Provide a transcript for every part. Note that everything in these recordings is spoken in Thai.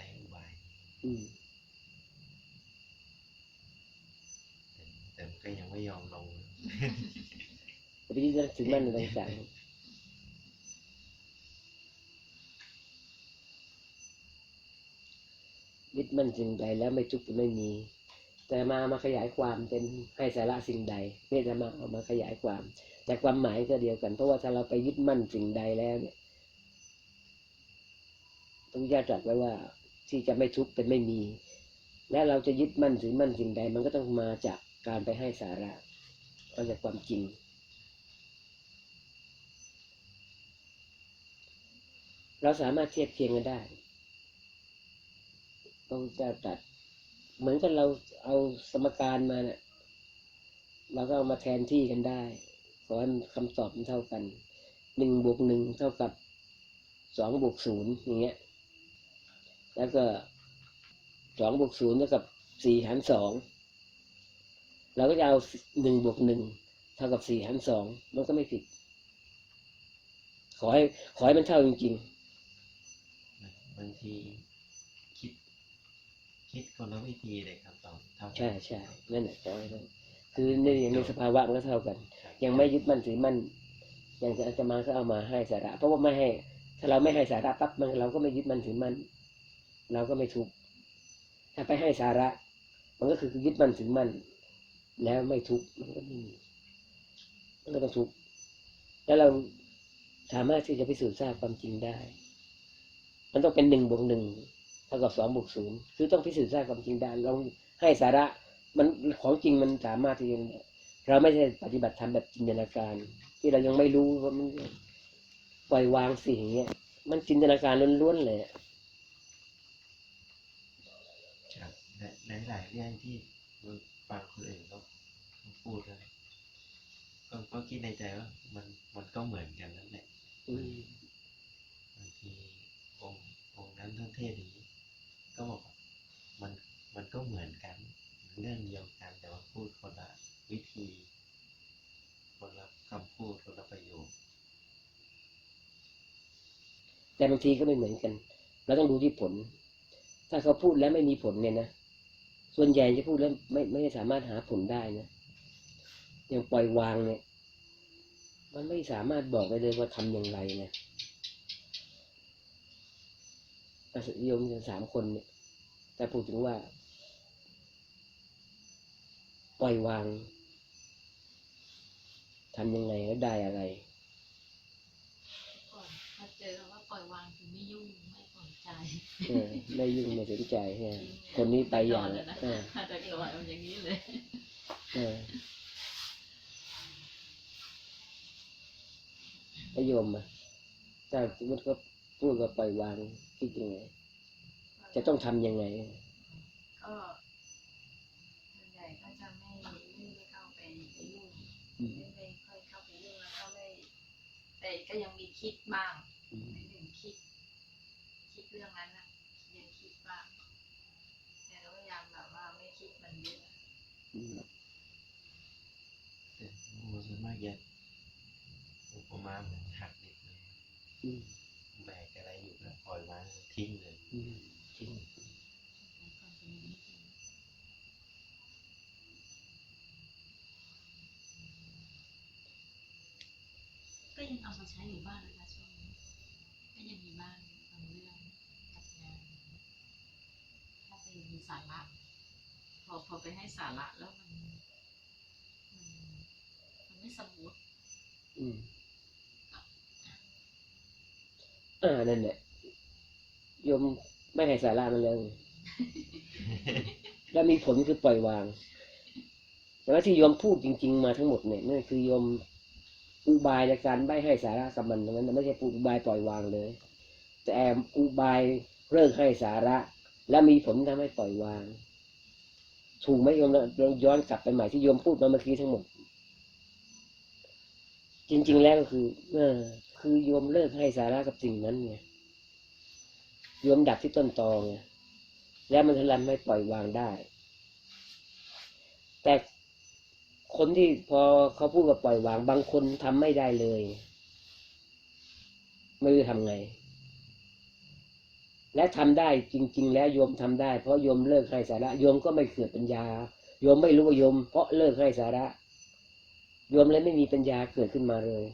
ช้อุบายอืมแต่แต่ก็ยังไม่ยอมลงไปยึดมั่นถือมั่นในต่างๆยึดมั่นสิ่งใดแล้วไม่ทุกข์ไม่มี แต่มามาขยายความเป็นให้สาระสิ่งใดเนี่ยจะมาเอามาขยายความ แต่ความหมายก็เดียวกัน เพราะว่าถ้าเราไปยึดมั่นสิ่งใดแล้วเนี่ยพระพุทธเจ้าตรัสไว้ว่า ที่จะไม่ทุกข์เป็นไม่มี และเราจะยึดมั่นถือมั่นสิ่งใด มันก็ต้องมาจากการไปให้สาระมาจากความจริง เราสามารถเทียบเคียงกันได้พระพุทธเจ้าตรัสเหมือนกับเราเอาสมการมาเนี่ยเราก็เอามาแทนที่กันได้ขอให้มันคำตอบมันเท่ากันหนึ่งบวกหนึ่งเท่ากับสองบวกศูนย์อย่างเงี้ย แล้วก็สองบวกศูนย์เท่ากับสี่หารสองเราก็จะเอาหนึ่งบวกหนึ่งเท่ากับสี่หารสองมันก็ไม่ผิด ขอให้ขอให้มันเท่าจริงบางทีคิด คิดคนละวิธีเลยครับตอนเท่ากันๆใช่ใช่นั่นแหละขอให้เท่าคือในในสภาวะมันก็เท่ากันครับยังไม่ยึดมั่นถือมั่นอย่างอาตมาก็เอามาให้สาระ เพราะว่าไม่ให้ ถ้าเราไม่ให้สาระปั๊บมันเราก็ไม่ยึดมั่นถือมั่น เราก็ไม่ทุกข์ถ้าไปให้สาระ มันก็คือยึดมันถือมั่นแล้วไม่ทุกข์มันก็ไม่มีมันก็ต้องทุกข์แล้วเราสามารถที่จะพิสูจน์ทราบความจริงได้ มันต้องเป็นหนึ่งบวกหนึ่งเท่ากับสองบวกศูนย์คือต้องพิสูจน์ทราบความจริงได้เราให้สาระมันของจริงมันสามารถที่จะเราไม่ใช่ปฏิบัติธรรมแบบจินตนาการ ที่เรายังไม่รู้ว่ามันปล่อยวางสิ่งเงี้ยมันจินตนาการล้วนๆเลย อะครับและและหลายเรื่องที่ฟังคนอื่นเขาเขาพูดกันก็ก็คิดในใจว่ามันมันก็เหมือนกันนั่นแหละอืมบางทีองค์องค์นั้นท่านเทศอย่างนี้ ก็บอกว่ามันมันก็เหมือนกัน เรื่องเดียวกันแต่ว่าพูดคนละวิธีคนละคำพูดคนละประโยคแต่บางทีก็ไม่เหมือนกัน เราต้องดูที่ผล ถ้าเขาพูดแล้วไม่มีผลเนี่ยนะ ส่วนใหญ่จะพูดแล้วไม่ไม่สามารถหาผลได้นะอย่างปล่อยวางเนี่ย มันไม่สามารถบอกได้เลยว่าทำอย่างไรนะอาศัยโยมกันสามคนเนี่ย แต่พูดถึงว่า ปล่อยวางทำยังไงแล้วได้อะไร ก่อนพอเจอคำว่า ปล่อยวางคือไม่ยุ่งไม่สนใจเออไม่ยุ่งไม่สนใจฮะคนนี้ไปอย่างเลยนะเออแต่ก่อนมันอย่างนี้เลยเออประโยมอะถ้าสมมติเขาพูดกับปล่อยวางคิดยังไงจะต้องทำยังไง ก็ส่วนใหญ่ก็จะไม่ไม่ได้เข้าไปไปยุ่งอืมไม่ได้ค่อยเข้าไปยุ่งแล้วก็ไม่แต่ก็ยังมีคิดบ้าง อืม ไม่ถึงคิด คิด เรื่องนั้นนะยังคิดบ้างแต่ก็พยายามแบบว่าไม่คิดมันเยอะอืมแต่โอ้ส่วนมากจะอุปมาเหมือนหักเด็กเลยอืมแบกอะไรอยู่แล้วปล่อยวางทิ้งเลยอืมจริงก็ยังเอามาใช้อยู่บ้างนะคะช่วงนี้ก็ยังมีบ้างบางเรื่องกับงานถ้าไป มีสาระ พอพอไปให้สาระแล้วมันมัน มันไม่สมูทอืมอ่านั่นแหละโยมไม่ให้สาระมันเลยแล้วมีผลคือปล่อยวาง แต่ว่าที่โยมพูดจริง ๆ มาทั้งหมดเนี่ยนั่นคือโยมอุบายในการไม่ให้สาระกับมันทั้งนั้นไม่ใช่อุบายปล่อยวางเลย แต่อุบายเลิกให้สาระ และมีผลทำให้ปล่อยวาง ถูกไหมโยมเราย้อนกลับไปใหม่ที่โยมพูดมาเมื่อกี้ทั้งหมด จริง ๆ แล้วก็คือเออคือโยมเลิกให้สาระกับสิ่งนั้นไงโยมดับที่ต้นตอไงแล้วมันทำให้ปล่อยวางได้ แต่คนที่พอเขาพูดกับปล่อยวาง บางคนทำไม่ได้เลย ไม่รู้ทำไง และทำได้จริง ๆ แล้วโยมทำได้ เพราะโยมเลิกให้สาระโยมก็ไม่เกิดปัญญาโยมไม่รู้ว่าโยม เพราะเลิกให้สาระโยมเลยไม่มีปัญญาเกิดขึ้นมาเลย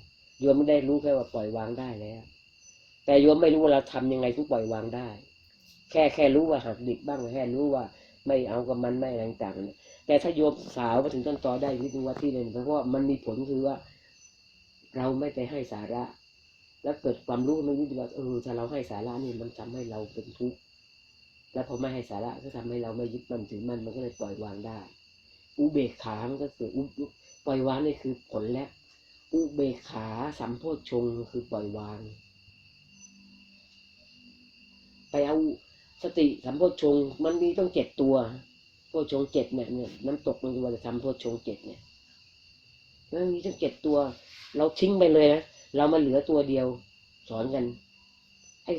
โยมไม่ได้รู้แค่ว่าปล่อยวางได้แล้ว แต่โยมไม่รู้ว่าเราทำยังไงถึงปล่อยวางได้ แค่แค่รู้ว่าหักดิบบ้างแค่รู้ว่าไม่เอากับมันไม่อะไรต่างๆแต่ถ้าโยมสาวมาถึงต้นตอได้วิทยวัตที่เลยเพราะว่ามันมีผลคือว่า เราไม่ไปให้สาระ แล้วเกิดความรู้มันวิทยวัตเออถ้าเราให้สาระนี่มันทำให้เราเป็นทุกข์แล้วพอไม่ให้สาระก็ทำให้เราไม่ยึดมันถือมันมันก็เลยปล่อยวางได้ อุเบกขา มันก็คืออุปล่อยวางนี่คือผลแล้วอุเบกขาสัมโพชงค์คือปล่อยวาง ไปเอาสติสัมโพชงมันมีต้องเจ็ดตัวโพชงเจ็ดเนี่ยเนี่ยน้ำตกมันคือว่าจะทำโพชงเจ็ดเนี่ยมันมีต้องเจ็ดตัว เราทิ้งไปเลยนะ เรามาเหลือตัวเดียว สอนกันไอ้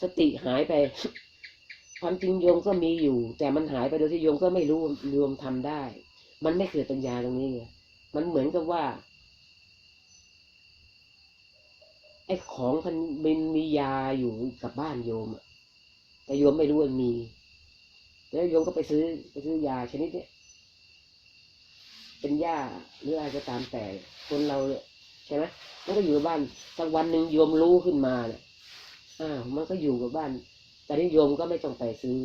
สติหายไป ความจริงโยมก็มีอยู่ แต่มันหายไปโดยที่โยมก็ไม่รู้โยมทำได้ มันไม่เกิดปัญญาตรงนี้ไงมันเหมือนกับว่าไอ้ของมันมันมียาอยู่กับบ้านโยมอะแต่โยมไม่รู้ว่ามี แล้วโยมก็ไปซื้อไปซื้อยาชนิดเนี้ยเป็นยาหรืออะไรก็ตามแต่คนเราเนี่ย ใช่ไหมมันก็อยู่กับบ้านสักวันหนึ่งโยมรู้ขึ้นมาเนี่ยอ้าวมันก็อยู่กับบ้าน แต่นี่โยมก็ไม่ต้องไปซื้อ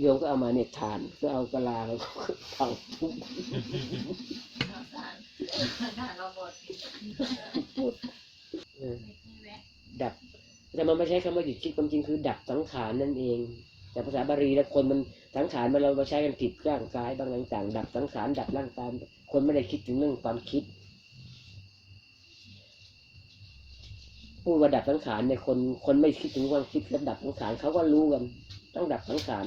โยมก็เอามาเนี่ยทานก็เอากะลาแล้วก็เผาทุบเราทานทานเราหมดเออไม่ที่แวะดับ แต่มันไม่ใช้คำว่าหยุดคิดความจริงคือดับสังขารนั่นเอง แต่ภาษาบาลีแล้วคนมัน สังขารมันเรามาใช้กันผิดร่างกายบางต่างๆดับสังขารดับร่างกายคนไม่ได้คิดถึงเรื่องความคิดพูดว่าดับสังขารเนี่ยคนคนไม่คิดถึงความคิดกับดับสังขารเขาก็รู้กันต้องดับสังขาร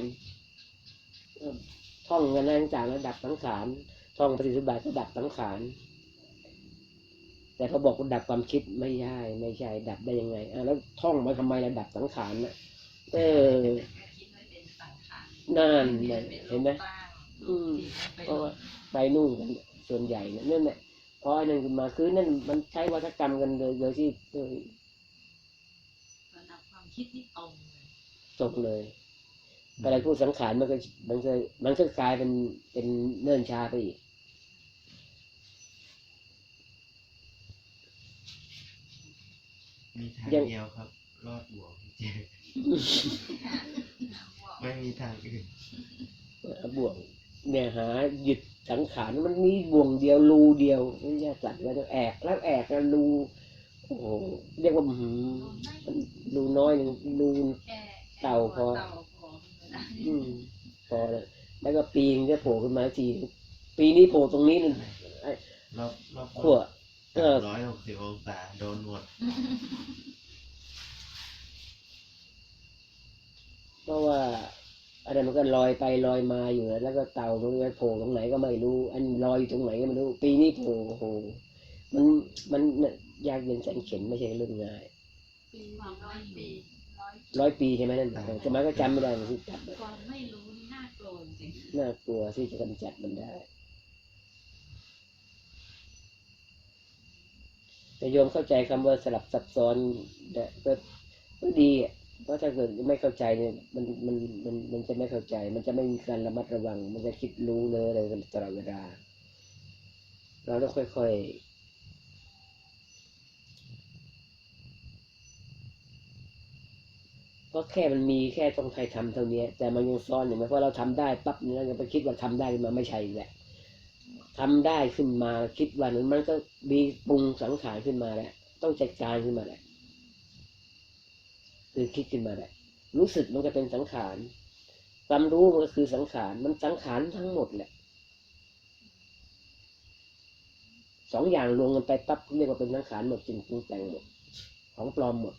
ท่องกันอะไรต่างๆแล้วดับสังขารท่องปฏิสบัติก็ดับสังขารแต่เขาบอกว่าดับความคิดไม่ใช่ไม่ใช่ ดับได้ยังไงอะแล้วท่องมาทำไมล่ะดับสังขารน่ะเออ งขารนั่นคิดไงป็เห็นไหมรูปร่างอืมไปเพราะว่าไปนู่นกันส่วนใหญ่เนี่ยนั่นแหละเพราะอันนั้นขึ้นมาคือนั่นมันใช้วัฒกรรมกันโดยโดยที่โดยระดับความคิดนี่ตรงเลยตรงเลยอะไรพูดสังขารมันก็มันก็มันก็กลายเป็นเป็นเนิ่นช้าไปอีกมีทางยังเดียวครับ รอดบ่วงเจอไม่มี ทางอื่นบ่วงเนี่ยหาหยุดสังขารมันมีบ่วงเดียวรูเดียวไม่ใช่สัตว์แล้วแอกแล้วแอกแล้วรูโอ้โหเรียกว่าอื้อหือมันรูน้อยหนึ่งรูแค่เต่าพอเต่าพออืมพอแล้วแล้วก็ปีนก็โผล่ขึ้นมาทีปีนี้โผล่ตรงนี้นึงรอบรอบขั้วเออร้อยหกสิบองศาโดนหมด เพราะว่า อะไรมันก็ลอยไปลอยมาอยู่นะแล้วก็เต่ามันก็โผล่ตรงไหนก็ไม่รู้ อันลอยอยู่ตรงไหนก็ไม่รู้ ปีนี้โผล่โอ้โหมันมันเนี่ยยากเย็นแสนเข็ญไม่ใช่เรื่องง่ายปีความร้อยปีร้อยร้อยปีใช่ไหมนั่นแต่มันก็จำไม่ได้มันที่จับความไม่รู้นี่น่ากลัวจริงน่ากลัวที่จะกำจัดมันได้แต่โยมเข้าใจคำว่าสลับซับซ้อนเนี่ยก็ก็ดีอะ เพราะถ้าเกิดไม่เข้าใจเนี่ยมันมันมันมันจะไม่เข้าใจ มันจะไม่มีการระมัดระวัง มันจะคิดรู้เลยอะไรกันตลอดเวลา เราต้องค่อยๆเพราะแค่มันมีแค่ต้องใครทำเท่านี้แต่มันยังซ้อนอยู่ไหมเพราะเราทำได้ปั๊บเนี่ยเราจะไปคิดว่าทำได้ขึ้นมาไม่ใช่แหละทำได้ขึ้นมาคิดว่านั้นมันก็มีปรุงสังขารขึ้นมาแล้วต้องจัดการขึ้นมาแหละ คือคิดขึ้นมาแหละรู้สึกมันก็เป็นสังขารความรู้มันก็คือสังขารมันสังขารทั้งหมดแหละสองอย่างรวมกันไปปั๊บเรียกว่าเป็นสังขารหมดจริงปรุงแต่งหมดของปลอมหมด